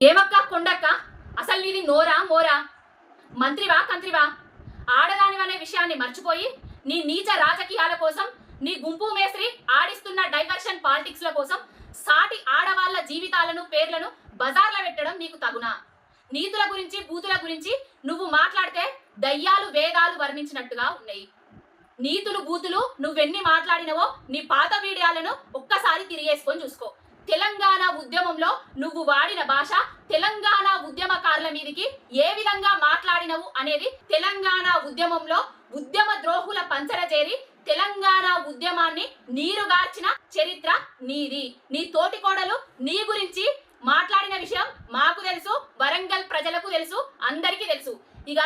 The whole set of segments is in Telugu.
ఏమక్క? కొండక్క? అసలు నీది నోరా మోరా? మంత్రివా కంత్రివా? ఆడదానివనే విషయాన్ని మర్చిపోయి నీ నీచ రాజకీయాల కోసం నీ గుంపు మేస్త్రి ఆడిస్తున్న డైవర్షన్ పాలిటిక్స్ ల కోసం సాటి ఆడవాళ్ళ జీవితాలను పేర్లను బజార్ల పెట్టడం నీకు తగునా? నీతుల గురించి బూతుల గురించి నువ్వు మాట్లాడితే దయ్యాలు వేదాలు వర్ణించినట్టుగా ఉన్నాయి. నీతులు బూతులు నువ్వెన్ని మాట్లాడినవో నీ పాత వీడియోలను ఒక్కసారి తిరిగేసుకొని చూసుకో. తెలంగాణ ఉద్యమంలో నువ్వు వాడిన భాష తెలంగాణ ఉద్యమకారుల మీదికి ఏ విధంగా మాట్లాడినవు అనేది తెలంగాణ ఉద్యమంలో ఉద్యమ ద్రోహుల పంచర చేరి తెలంగాణ ఉద్యమాన్ని నీరుగార్చిన చరిత్ర నీది. నీ తోటి కోడలు నీ గురించి మాట్లాడిన విషయం మాకు తెలుసు వరంగల్ ప్రజలకు తెలుసు అందరికీ తెలుసు. ఇక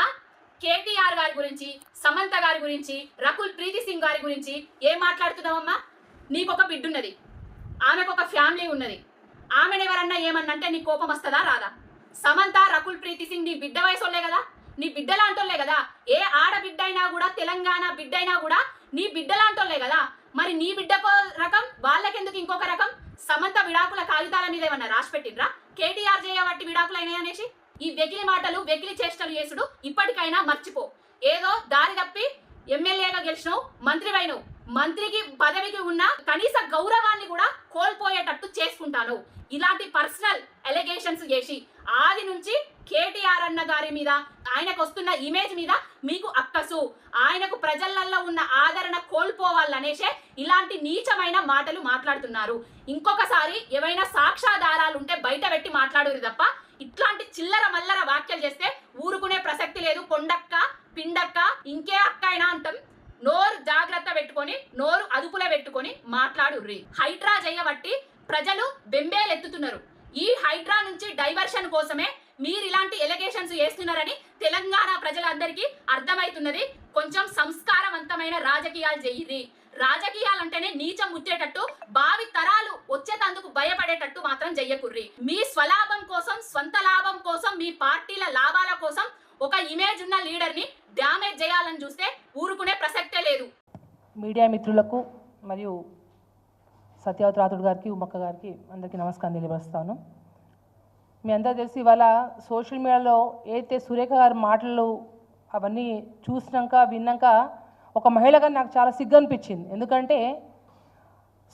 కేటీఆర్ గారి గురించి సమంత గారి గురించి రకుల్ ప్రీతి సింగ్ గారి గురించి ఏం మాట్లాడుతున్నావమ్మా? నీకొక బిడ్డున్నది. ఆమెకు ఒక ఫ్యామిలీ ఉన్నది. ఆమెను ఎవరన్నా ఏమన్నంటే నీ కోపం వస్తుందా? రాదా. సమంత రకుల్ ప్రీతి సింగ్ నీ బిడ్డ వయసులే కదా. నీ బిడ్డలాంటోళ్ళే కదా. ఏ ఆడబిడ్డ అయినా కూడా తెలంగాణ బిడ్డ అయినా కూడా నీ బిడ్డలాంటోళ్ళే కదా. మరి నీ బిడ్డకో రకం వాళ్ళకెందుకు ఇంకొక రకం? సమంత విడాకుల కాగితాల మీద ఏమన్నా రాసి పెట్టిండ్రా? కేటీఆర్ చేయబట్టి విడాకులు అయినాయి అనేసి? ఈ వెకిలి మాటలు వెకిలి చేష్టలు చేసుడు ఇప్పటికైనా మర్చిపో. ఏదో దారి తప్పి ఎమ్మెల్యేగా గెలిచినావు మంత్రివైనవు మంత్రికి పదవికి ఉన్న కనీస గౌరవాన్ని కూడా కోల్పోయేటట్టు చేసుకుంటాను. ఇలాంటి పర్సనల్ ఎలిగేషన్స్ చేసి ఆది నుంచి కేటీఆర్ అన్న గారి మీద ఆయనకు వస్తున్న ఇమేజ్ మీద మీకు అక్కసు. ఆయనకు ప్రజలల్లో ఉన్న ఆదరణ కోల్పోవాలనేసే ఇలాంటి నీచమైన మాటలు మాట్లాడుతున్నారు. ఇంకొకసారి ఏవైనా సాక్ష్యాధారాలు ఉంటే బయట పెట్టి మాట్లాడరు తప్ప ఇట్లాంటి చిల్లర మల్లర వ్యాఖ్యలు చేస్తే ఊరుకునే ప్రసక్తి లేదు. కొండక్క పిండక్క ఇంకే అక్క అయినా అంటాం. నోరు జాగ్రత్త పెట్టుకొని నోరు అదుపులో పెట్టుకొని మాట్లాడుర్రి. హైడ్రా చేయబట్టి ప్రజలు బెంబేలెత్తుతున్నారు. ఈ హైడ్రా నుంచి డైవర్షన్ కోసమే మీరు ఇలాంటి ఎలిగేషన్స్ చేస్తున్నారని తెలంగాణ ప్రజలందరికీ అర్థమవుతున్నది కొంచెం సంస్కారవంతమైన రాజకీయాలు చెయ్యిరి రాజకీయాలంటేనే నీచం ముచ్చేటట్టు భావి తరాలు వచ్చేటందుకు భయపడేటట్టు మాత్రం చెయ్యకుర్రి మీ స్వలాభం కోసం స్వంత లాభం కోసం మీ పార్టీల లాభాల కోసం ఒక ఇమేజ్ ఉన్న లీడర్ని డ్యామేజ్ చేయాలని చూస్తే ఊరుకునే ప్రసక్తి లేదు మీడియా మిత్రులకు మరియు సత్యవతి రాథుడు గారికి ఉమ్మక్క గారికి అందరికీ నమస్కారం తెలియపరుస్తాను. మీ అందరూ తెలిసి ఇవాళ సోషల్ మీడియాలో ఏదైతే సురేఖ గారి మాటలు అవన్నీ చూసినాక విన్నాక ఒక మహిళగా నాకు చాలా సిగ్గు అనిపించింది. ఎందుకంటే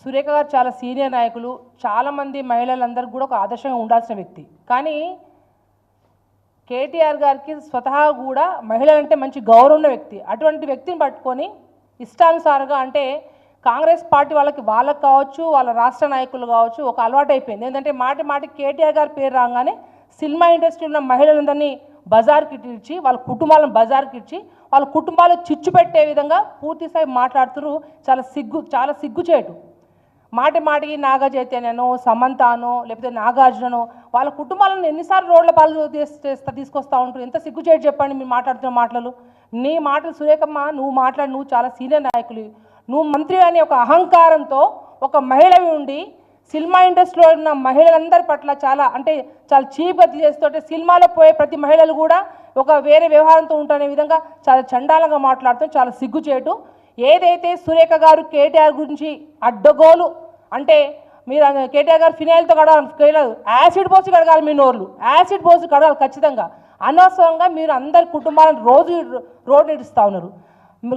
సురేఖ గారు చాలా సీనియర్ నాయకులు చాలామంది మహిళలందరికీ కూడా ఒక ఆదర్శంగా ఉండాల్సిన వ్యక్తి. కానీ కేటీఆర్ గారికి స్వతహా కూడా మహిళలంటే మంచి గౌరవం ఉన్న వ్యక్తి. అటువంటి వ్యక్తిని పట్టుకొని ఇష్టానుసారంగా అంటే కాంగ్రెస్ పార్టీ వాళ్ళకి వాళ్ళకి కావచ్చు వాళ్ళ రాష్ట్ర నాయకులు కావచ్చు ఒక అలవాటు అయిపోయింది ఏంటంటే మాటి మాటి కేటీఆర్ గారి పేరు రాగానే సినిమా ఇండస్ట్రీ ఉన్న మహిళలందరినీ బజార్కి ఇచ్చి వాళ్ళ కుటుంబాలను బజార్కి ఇచ్చి వాళ్ళ కుటుంబాలు చిచ్చు పెట్టే విధంగా పూర్తిస్థాయి మాట్లాడుతున్నారు. చాలా సిగ్గు చాలా సిగ్గుచేటు. మాటి మాటికి నాగ చైతన్యను సమంతాను లేకపోతే నాగార్జునను వాళ్ళ కుటుంబాలను ఎన్నిసార్లు రోడ్ల పాలు తీస్- చేస్తా తీసుకొస్తా ఉంటారు. ఎంత సిగ్గుచేటు చెప్పండి మీరు మాట్లాడుతున్న మాటలు. నీ మాటలు సురేఖమ్మ నువ్వు మాట్లాడి నువ్వు చాలా సీనియర్ నాయకులు. నువ్వు మంత్రి అనే ఒక అహంకారంతో ఒక మహిళవి ఉండి సినిమా ఇండస్ట్రీలో ఉన్న మహిళలందరి పట్ల చాలా అంటే చాలా చీప్గా చేస్తుంటే సినిమాలో పోయే ప్రతి మహిళలు కూడా ఒక వేరే వ్యవహారంతో ఉంటున్న విధంగా చాలా చండాలంగా మాట్లాడుతూ చాలా సిగ్గుచేటు ఏదైతే సురేఖ గారు కేటీఆర్ గురించి అడ్డగోలు అంటే మీరు కేటీఆర్ గారు ఫినాయిల్తో కడగాలి యాసిడ్ పోసి కడగాలి మీ నోర్లు యాసిడ్ పోసి కడగాలి ఖచ్చితంగా. అనవసరంగా మీరు అందరి కుటుంబాలను రోజు రోడ్డు ఇడుస్తూ ఉన్నారు.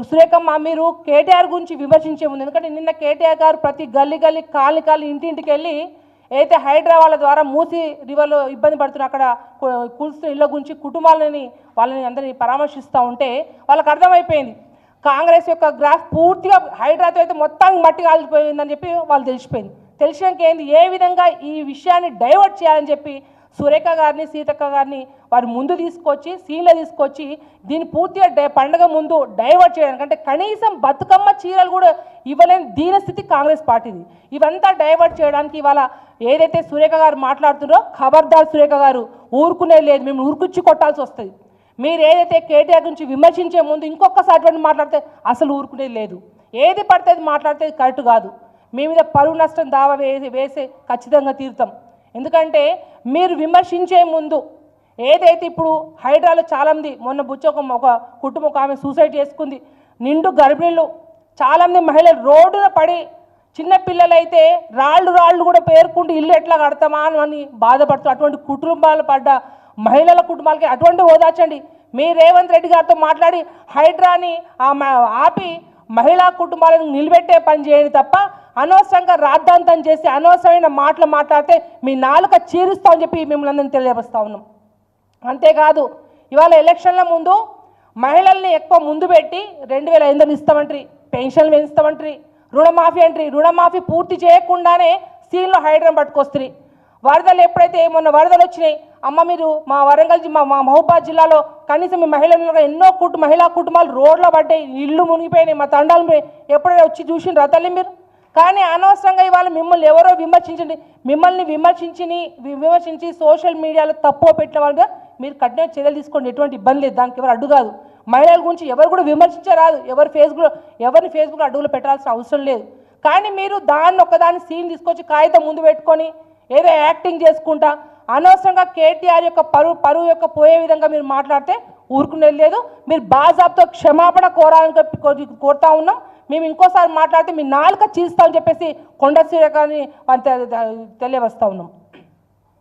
సురేఖమ్మ మీరు కేటీఆర్ గురించి విమర్శించే ముందు ఎందుకంటే నిన్న కేటీఆర్ గారు ప్రతి గల్లీ గల్లీ కాలి కాలి ఇంటింటికి వెళ్ళి అయితే హైదరాబాద్ ద్వారా మూసి రివర్లో ఇబ్బంది పడుతున్న అక్కడ కు- కూల్స్తున్న ఇళ్ళ గురించి కుటుంబాలని వాళ్ళని అందరినీ పరామర్శిస్తూ ఉంటే వాళ్ళకి అర్థమైపోయింది. కాంగ్రెస్ యొక్క గ్రాఫ్ పూర్తిగా హైడ్రాతో అయితే మొత్తం మట్టి కాలిపోయిందని చెప్పి వాళ్ళు తెలిసిపోయింది. తెలిసినాక ఏంది? ఏ విధంగా ఈ విషయాన్ని డైవర్ట్ చేయాలని చెప్పి సురేఖ గారిని సీతక్క గారిని వారి ముందు తీసుకొచ్చి సీన్లో తీసుకొచ్చి దీన్ని పూర్తిగా డై పండగ ముందు డైవర్ట్ చేయడానికి. అంటే కనీసం బతుకమ్మ చీరలు కూడా ఇవ్వలేని దీని స్థితి కాంగ్రెస్ పార్టీది. ఇవంతా డైవర్ట్ చేయడానికి ఇవాళ ఏదైతే సురేఖ గారు మాట్లాడుతున్నారో ఖబర్దార్ సురేఖ గారు ఊరుకునే లేదు. మేము ఊరుకుచ్చి కొట్టాల్సి వస్తుంది. మీరు ఏదైతే కేటీఆర్ గురించి విమర్శించే ముందు ఇంకొకసారి అటువంటి మాట్లాడితే అసలు ఊరుకునేది లేదు. ఏది పడితే అది మాట్లాడితే కరెక్ట్ కాదు. మీ మీద పరువు నష్టం దావా వేసి వేసే ఖచ్చితంగా తీరుతాం. ఎందుకంటే మీరు విమర్శించే ముందు ఏదైతే ఇప్పుడు హైడ్రాలో చాలామంది మొన్న బుచ్చ ఒక ఒక కుటుంబం ఒక ఆమె సూసైడ్ చేసుకుంది. నిండు గర్భిణీలు చాలామంది మహిళలు రోడ్డున పడి చిన్న పిల్లలైతే రాళ్ళు రాళ్ళు కూడా పేర్కొంటూ ఇల్లు ఎట్లా కడతామా అని బాధపడుతూ అటువంటి కుటుంబాలు పడ్డ మహిళల కుటుంబాలకి అటువంటి ఓదార్చండి. మీ రేవంత్ రెడ్డి గారితో మాట్లాడి హైడ్రాని ఆ ఆపి మహిళా కుటుంబాలను నిలబెట్టే పని చేయండి తప్ప అనవసరంగా రాద్ధాంతం చేసి అనవసరమైన మాటలు మాట్లాడితే మీ నాలుక చీరుస్తామని చెప్పి మిమ్మల్ని అందరినీ తెలియపరుస్తా ఉన్నాం. అంతేకాదు ఇవాళ ఎలక్షన్ల ముందు మహిళల్ని ఎక్కువ ముందు పెట్టి రెండు వేల ఐదు వందలు ఇస్తామంటారు పెన్షన్లు పెంచుతామంటారు రుణమాఫీ అంటారు రుణమాఫీ పూర్తి చేయకుండానే సీన్లో హైడ్రం పట్టుకొస్తుంది వరదలు ఎప్పుడైతే మొన్న వరదలు వచ్చినాయి అమ్మ మీరు మా వరంగల్ మా మా మహబూబాద్ జిల్లాలో కనీసం మీ మహిళలు ఎన్నో కుటు మహిళా కుటుంబాలు రోడ్ల పడ్డాయి ఇల్లు మునిగిపోయినాయి మా తండాలు ఎప్పుడైనా వచ్చి చూసిన తల్లి మీరు? కానీ అనవసరంగా ఇవాళ మిమ్మల్ని ఎవరో విమర్శించండి. మిమ్మల్ని విమర్శించిని విమర్శించి సోషల్ మీడియాలో తప్పు పెట్టిన వాళ్ళుగా మీరు కఠిన చర్యలు తీసుకోండి. ఎటువంటి ఇబ్బంది లేదు. దానికి ఎవరు అడ్డు కాదు మహిళల గురించి ఎవరు కూడా విమర్శించరాదు. ఎవరు ఫేస్బుక్లో ఎవరిని ఫేస్బుక్లో అడుగులు పెట్టాల్సిన అవసరం లేదు. కానీ మీరు దాన్ని ఒకదాన్ని సీన్ తీసుకొచ్చి కాగితం ముందు పెట్టుకొని ఏదో యాక్టింగ్ చేసుకుంటా. అనవసరంగా కేటీఆర్ యొక్క పరువు పరువు యొక్క పోయే విధంగా మీరు మాట్లాడితే ఊరుకునేది లేదు. మీరు బాజాబ్తో క్షమాపణ కోరాలని చెప్పి కోరుతా ఉన్నాం. మేము ఇంకోసారి మాట్లాడితే మీ నాలుక చీస్తామని చెప్పేసి కొండ సూర్యకాన్ని తెలియవస్తా ఉన్నాం.